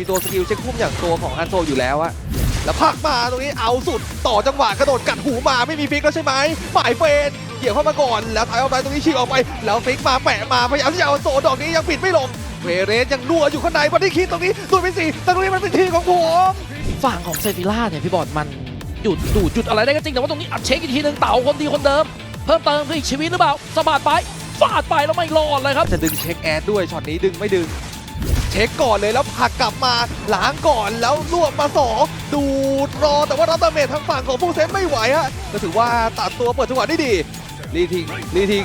มีตัวสกิลเช็คพุ่มอย่างตัวของฮันโซอยู่แล้วอะแล้วพักมาตรงนี้เอาสุดต่อจังหวะกระโดดกัดหูมาไม่มีฟิกแล้วใช่ไหมฝ่ายเฟนเกี่ยวเข้ามาก่อน แล้วถ่ายออกไปตรงนี้ฉีกออกไป แล้วฟิกมาแปะมาพยายามที่จะเอาโซดอกนี้ยังปิดไม่ลงเวเรสยังนัวอยู่ข้างในบันที่คิดตรงนี้ดูดไปสี่แต่ตรงนี้มันเป็นทีของผมฝั่งของเซฟิล่าเนี่ยพี่บอลมันหยุดดูดหยุดอะไรได้ก็จริงแต่ว่าตรงนี้อัดเช็คอีกทีหนึ่งเต่าคนดีคนเดิม เพิ่มเติมคืออีกชีวิตหรือเปล่าสะบัดไปฟาดไปแล้วไม่รอดเลยครับจะดึงเช็คแอดด้วยช็อตนี้ดึงไม่ดึง เช็คก่อนเลยแล้วผลักกลับมาล้างก่อนแล้วรวบมาสองดูดรอแต่ว่ารัตเมททางฝั่งของฟูเซนไม่ไหวฮะก็ถือว่าตัดตัวเปิดจังหวะได้ดีรีทิงรีทิง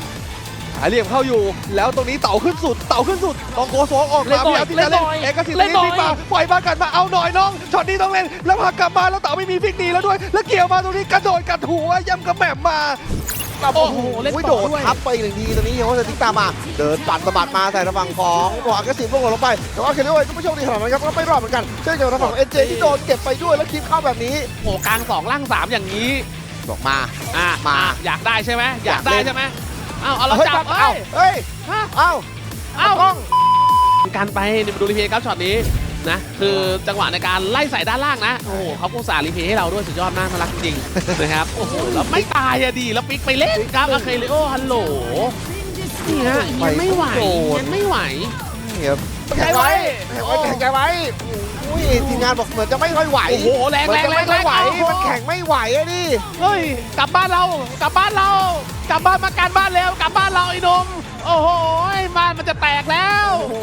หาเหลี่ยมเข้าอยู่ แล้วตรงนี้เต่าขึ้นสุด เต่าขึ้นสุดลองโกสองออกเล่มานหน่พอยยายามที่จะเล่นเล่นหน่อยเอกสิทธิ์เล่นหน่อยฟิกมาปล่อยมากันมาเอาหน่อยน้องช็อตนี้ต้องเล่นแล้วผลักกลับมาแล้วเต่าไม่มีฟิกดีแล้วด้วย แล้วเกี่ยวมาตรงนี้กระโดดกัดหัวย้ำกระแหม่มมา โอ้โหเล่นโอ้ยต่โดอดด้วยทับไปอีกหนึ่งทีตอนนี้เฮียว่าจะทิ้งตามมา เดินปัดสะบัดมาใส่ทางฝั่งของตัวอักสิบลงลงไปแต่ว่าเคลิโอเองก็ไม่โชคดีขนาดนั้นครับก็ไม่รอดเหมือนกันเช่นเดียวกับทางฝั่งเอ็นเจที่โดนเก็บไปด้วยแล้วคลิปเข้าแบบนี้โอ้กลางสองล่างสามอย่างนี้บอกมาอะมาอยากได้ใช่ไหมอยากได้อยากเล่นใช่ไหมเอ้าเอาเราเฮ้ยจับเอ้าเอ้ยเฮ้ยฮะเอ้าเอ้าต้องการไปนี่มาดูรีเพย์ครับช็อตนี้ นะ คือจังหวะในการไล่ใส่ด้านล่างนะ โอ้โหเขาก็อุตสาห์รีเพย์ให้เราด้วยสุดยอดมากน่ารักจริงๆนะครับ โอ้โห แล้วไม่ตายอะดี แล้วปิกไปเล่นครับอะเคลิโอฮัลโหลนี่ฮะยังไม่ไหวยังไม่ไหวนี่ครับแข็งไว้แข็งไว้แข็งใจไว้โอ้ยทีมงานบอกเหมือนจะไม่ค่อยไหวโอ้โหแรงเหมือแรนงจะแรไม่งค่แรอยงไหวโอ้โหมันแข็งไม่ไหวอะดิเฮ้ยกลับบ้านเรากลับบ้านเรากลับบ้านมาการบ้านเร็วกลับบ้านเราไอ้หนมโอ้โหบ้านมันจะแตกแล้วโอ้โห